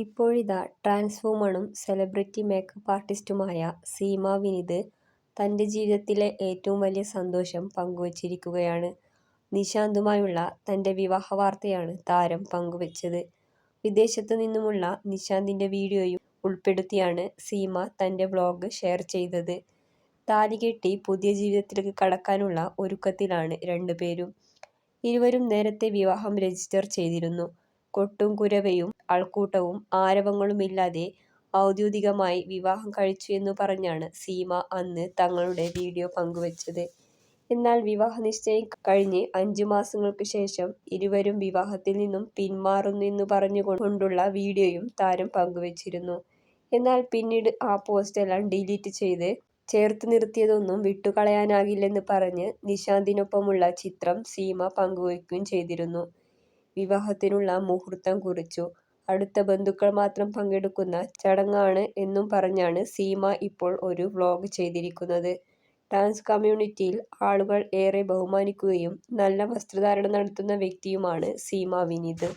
ഇപ്പോഴിതാ ട്രാൻസ് വുമണും celebrity makeup ആർട്ടിസ്റ്റുമായ സീമ വിനീത് തന്റെ ജീവിതത്തിലെ ഏറ്റവും വലിയ സന്തോഷം പങ്കുവച്ചിരിക്കുകയാണ്. നിശാന്തുമായുള്ള തന്റെ വിവാഹ വാർത്തയാണ് താരം പങ്കുവച്ചത്. വിദേശത്തു നിന്നുമുള്ള നിശാന്തിന്റെ വീഡിയോയും ഉൾപ്പെടുത്തിയാണ് സീമ തന്റെ വ്ലോഗ് ഷെയർ ചെയ്തത്. താലികെട്ടി പുതിയ ജീവിതത്തിലേക്ക് കടക്കാനുള്ള ഒരുക്കത്തിലാണ് രണ്ടുപേരും. ഇരുവരും നേരത്തെ വിവാഹം രജിസ്റ്റർ ചെയ്തിരുന്നു. കൊട്ടും കുരവയും ആൾക്കൂട്ടവും ആരവങ്ങളുമില്ലാതെ ഔദ്യോഗികമായി വിവാഹം കഴിച്ചു എന്ന് പറഞ്ഞാണ് സീമ അന്ന് തങ്ങളുടെ വീഡിയോ പങ്കുവച്ചത്. എന്നാൽ വിവാഹനിശ്ചയം കഴിഞ്ഞ് അഞ്ചു മാസങ്ങൾക്ക് ശേഷം ഇരുവരും വിവാഹത്തിൽ നിന്നും പിന്മാറുന്നു എന്നു പറഞ്ഞുകൊണ്ടുള്ള വീഡിയോയും താരം പങ്കുവച്ചിരുന്നു. എന്നാൽ പിന്നീട് ആ പോസ്റ്റെല്ലാം ഡിലീറ്റ് ചെയ്ത് ചേർത്തു നിർത്തിയതൊന്നും വിട്ടുകളയാനാകില്ലെന്ന് പറഞ്ഞ് നിശാന്തിനൊപ്പമുള്ള ചിത്രം സീമ പങ്കുവയ്ക്കുകയും ചെയ്തിരുന്നു. വിവാഹത്തിനുള്ള മുഹൂർത്തം കുറിച്ചു. അടുത്ത ബന്ധുക്കൾ മാത്രം പങ്കെടുക്കുന്ന ചടങ്ങാണ് എന്നും പറഞ്ഞാണ് സീമ ഇപ്പോൾ ഒരു വ്ലോഗ് ചെയ്തിരിക്കുന്നത്. ഡാൻസ് കമ്മ്യൂണിറ്റിയിൽ ആളുകൾ ഏറെ ബഹുമാനിക്കുകയും നല്ല വസ്ത്രധാരണം നടത്തുന്ന വ്യക്തിയുമാണ് സീമ വിനീത്.